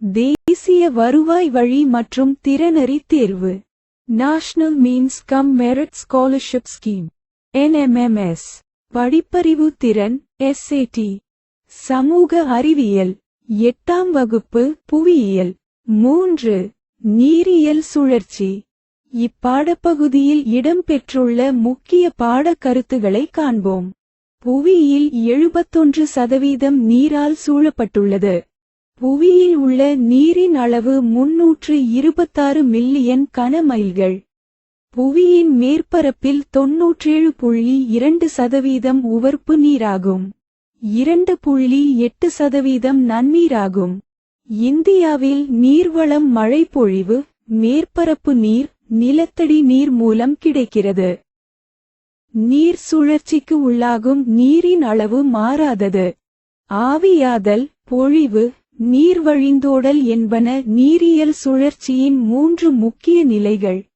தேசிய வருவாய் வழி மற்றும் திறனறி தேர்வு. National means cum merit scholarship scheme NMMS படிப்பறிவு திறன் எஸ்ஏடி சமூக அறிவியல். எட்டாம் வகுப்பு புவியியல். மூன்று. நீரியல் சுழற்சி. இப்பாடப்பகுதியில் இடம்பெற்றுள்ள முக்கிய பாடக் கருத்துகளை காண்போம். புவியில் எழுபத்தொன்று சதவீதம் நீரால் சூழப்பட்டுள்ளது. புவியில் உள்ள நீரின் அளவு முன்னூற்று இருபத்தாறு மில்லியன் கனமைல்கள். புவியின் மேற்பரப்பில் தொன்னூற்றேழு புள்ளி இரண்டு சதவீதம் உவர்ப்பு நீராகும். இரண்டு புள்ளி எட்டு சதவீதம் நன்னீராகும். இந்தியாவில் நீர்வளம் மழைப்பொழிவு மேற்பரப்பு நீர் நிலத்தடி நீர் மூலம் கிடைக்கிறது. நீர் சுழற்சிக்கு உள்ளாகும் நீரின் அளவு மாறாதது. ஆவியாதல் பொழிவு நீர் வழிந்தோடல் என்பன நீரியல் சுழற்சியின் மூன்று முக்கிய நிலைகள்.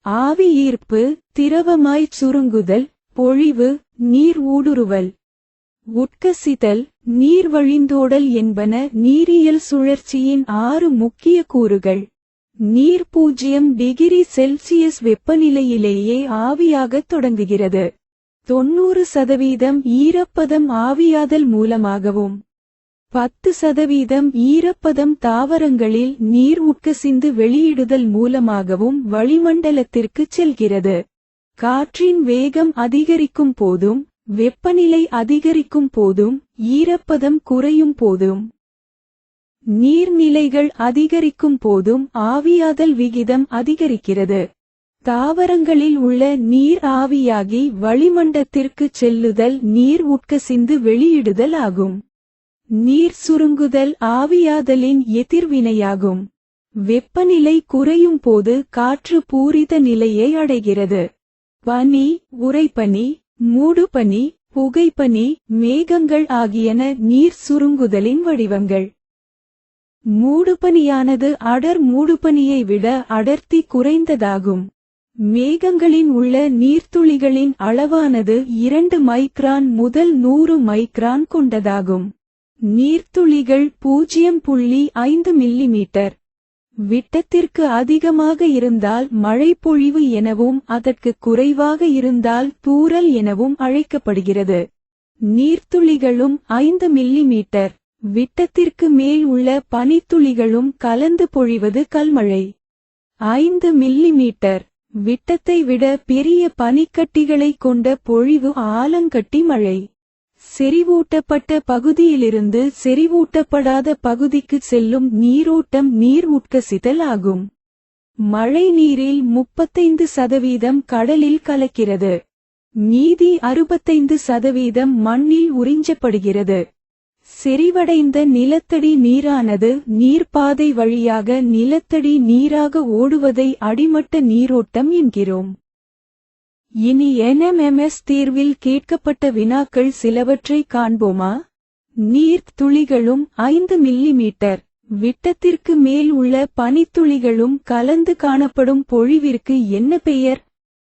ஆவி ஈர்ப்பு திரவமாய்ச் சுருங்குதல் பொழிவு நீர் ஊடுருவல். உட்கசிதல் நீர் வழிந்தோடல் என்பன நீரியல் சுழற்சியின் ஆறு முக்கிய கூறுகள். நீர் பூஜ்ஜியம் டிகிரி செல்சியஸ் வெப்பநிலையிலேயே ஆவியாகத் தொடங்குகிறது. தொன்னூறு சதவீதம் ஈரப்பதம் ஆவியாதல் மூலமாகவும் பத்து சதவீதம் ஈரப்பதம் தாவரங்களில் நீர் உட்கசிந்து வெளியிடுதல் மூலமாகவும் வளிமண்டலத்திற்கு செல்கிறது. காற்றின் வேகம் அதிகரிக்கும் போதும் வெப்பநிலை அதிகரிக்கும் போதும் ஈரப்பதம் குறையும் போதும். நீர்நிலைகள் அதிகரிக்கும் போதும் ஆவியாதல் விகிதம் அதிகரிக்கிறது. தாவரங்களில் உள்ள நீர் ஆவியாகி வளிமண்டத்திற்கு செல்லுதல் நீர் உட்கசிந்து வெளியிடுதல் ஆகும். நீர் சுருங்குதல் ஆவியாதலின் எதிர்வினையாகும். வெப்பநிலை குறையும் போது காற்று பூரித நிலையை அடைகிறது. பனி உறைபனி மூடுபனி புகைப்பனி மேகங்கள் ஆகியன நீர் சுருங்குதலின் வடிவங்கள். மூடுபனியானது அடர் மூடுபனியை விட அடர்த்தி குறைந்ததாகும். மேகங்களின் உள்ள நீர்த்துளிகளின் அளவானது இரண்டு மைக்ரான் முதல் நூறு மைக்ரான் கொண்டதாகும். நீர்த்துளிகள் பூஜ்ஜியம் புள்ளி ஐந்து மில்லிமீட்டர். விட்டத்திற்கு அதிகமாக இருந்தால் மழைப்பொழிவு எனவும் அதற்கு குறைவாக இருந்தால் தூரல் எனவும் அழைக்கப்படுகிறது. நீர்த்துளிகளும் ஐந்து மில்லிமீட்டர். விட்டத்திற்கு மேல் உள்ள பனித்துளிகளும் கலந்து பொழிவது கல்மழை. ஐந்து மில்லிமீட்டர். விட்டத்தை விட பெரிய பனிக்கட்டிகளை கொண்ட பொழிவு ஆலங்கட்டி மழை. செறிவூட்டப்பட்ட பகுதியிலிருந்து செறிவூட்டப்படாத பகுதிக்கு செல்லும் நீரோட்டம் நீர் உட்கசிதல் ஆகும் மழை நீரில் முப்பத்தைந்து சதவீதம் கடலில் கலக்கிறது. மீதி அறுபத்தைந்து சதவீதம் மண்ணில் உறிஞ்சப்படுகிறது. செறிவடைந்த நிலத்தடி நீரானது நீர்ப்பாதை வழியாக நிலத்தடி நீராக ஓடுவதை அடிமட்ட நீரோட்டம் என்கிறோம். இனி என்எம்எம்எஸ் தீர்வில் கேட்கப்பட்ட வினாக்கள் சிலவற்றை காண்போமா? நீர் துளிகளும் ஐந்து மில்லிமீட்டர். விட்டத்திற்கு மேல் உள்ள பனித்துளிகளும் கலந்து காணப்படும் பொழிவிற்கு என்ன பெயர்?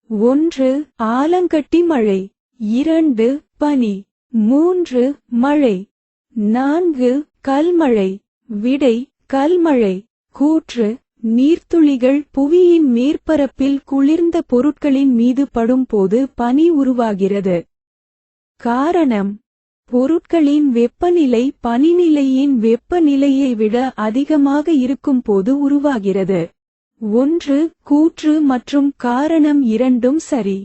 ஒன்று ஆலங்கட்டி மழை. இரண்டு பனி. மூன்று மழை. நான்கு கல்மழை. விடை கல்மழை. கூற்று நீர்த்துளிகள் புவியின் மேற்பரப்பில் குளிர்ந்த பொருட்களின் மீது படும்போது பனி உருவாகிறது. காரணம் பொருட்களின் வெப்பநிலை பனிநிலையின் வெப்பநிலையை விட அதிகமாக இருக்கும்போது உருவாகிறது. ஒன்று கூற்று மற்றும் காரணம் இரண்டும் சரி.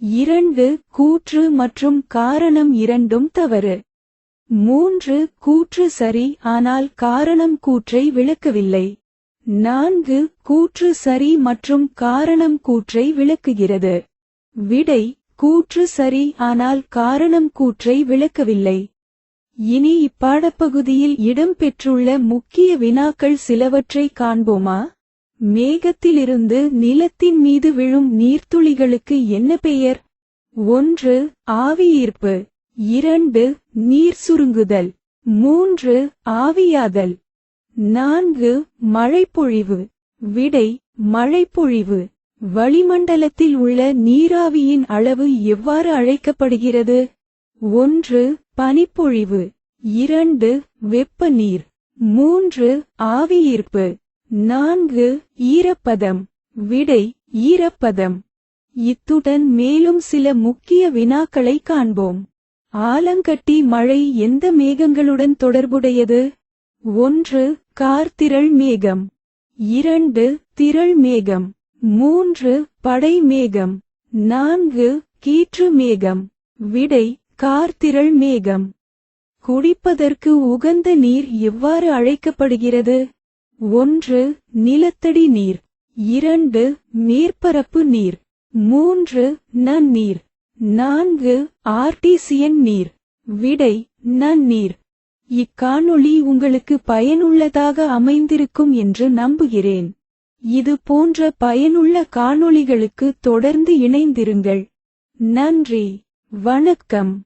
இரண்டு கூற்று மற்றும் காரணம் இரண்டும் தவறு. மூன்று கூற்று சரி ஆனால் காரணம் கூற்றை விளக்கவில்லை. நான்கு கூற்று சரி மற்றும் காரணம் கூற்றை விளக்குகிறது. விடை கூற்று சரி ஆனால் காரணம் கூற்றை விளக்கவில்லை. இனி இப்பாடப்பகுதியில் இடம்பெற்றுள்ள முக்கிய வினாக்கள் சிலவற்றை காண்போமா? மேகத்திலிருந்து நிலத்தின் மீது விழும் நீர்த்துளிகளுக்கு என்ன பெயர்? ஒன்று ஆவியீர்ப்பு. இரண்டு நீர் சுருங்குதல் மூன்று ஆவியாதல். நான்கு மழைப்பொழிவு. விடை மழைப்பொழிவு. வளிமண்டலத்தில் உள்ள நீராவியின் அளவு எவ்வாறு அழைக்கப்படுகிறது? ஒன்று பனிப்பொழிவு. இரண்டு வெப்ப நீர் மூன்று ஆவியீர்ப்பு. நான்கு ஈரப்பதம். விடை ஈரப்பதம். இத்துடன் மேலும் சில முக்கிய வினாக்களை காண்போம். ஆலங்கட்டி மழை எந்த மேகங்களுடன் தொடர்புடையது? ஒன்று கார்த்திரள் மேகம். இரண்டு திரள் மேகம். மூன்று படை மேகம். நான்கு கீற்று மேகம். விடை கார்த்திரள் மேகம். குடிப்பதற்கு உகந்த நீர் எவ்வாறு அழைக்கப்படுகிறது? ஒன்று நிலத்தடி நீர். இரண்டு மேற்பரப்பு நீர். மூன்று நன்னீர். நான்கு ஆர்டிசியன் நீர். விடை நன்னீர். இக்காணொளி உங்களுக்கு பயனுள்ளதாக அமைந்திருக்கும் என்று நம்புகிறேன். இது போன்ற பயனுள்ள காணொளிகளுக்கு தொடர்ந்து இணைந்திருங்கள். நன்றி. வணக்கம்.